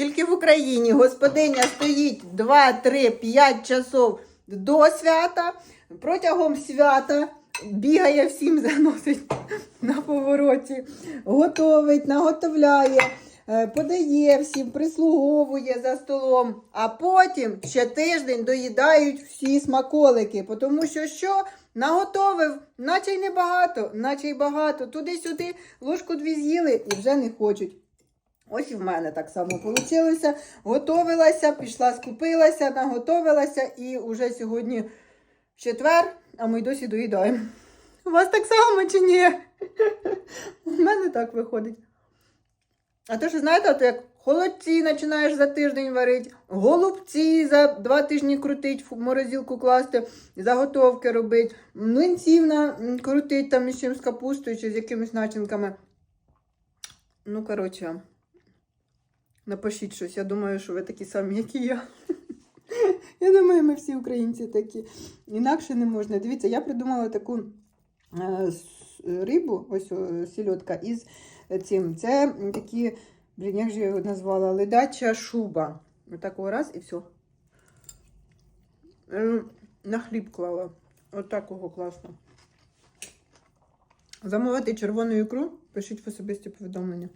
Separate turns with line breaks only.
Тільки в Україні господиня стоїть 2, 3, 5 часов до свята. Протягом свята бігає всім, заносить на повороті, готовить, наготовляє, е, подає всім, прислуговує за столом. А потім ще тиждень доїдають всі смаколики. Тому що що? Наготовив, наче й небагато, наче й багато. Туди-сюди ложку дві з'їли і вже не хочуть. Ось і в мене так само вийшло. Готовилася, пішла, скупилася, наготовилася і вже сьогодні четвер, а ми й досі доїдаємо. У вас так само чи ні? У мене так виходить. А то ж знаєте, от як холодці починаєш за тиждень варити, голубці за два тижні крутить, в морозилку класти, заготовки робити, млинців крутить там із чим капустою чи з якимись начинками. Ну, коротше, напишіть щось. Я думаю, що ви такі самі, як і я. Я думаю, ми всі українці такі. Інакше не можна. Дивіться, я придумала таку е, рибу, ось сільотка, із цим. Це такі, блін, як же я його назвала, ледача шуба. Отакого раз і все. На хліб клала. Отакого класно. Замовити червону ікру, пишіть в особисті повідомлення.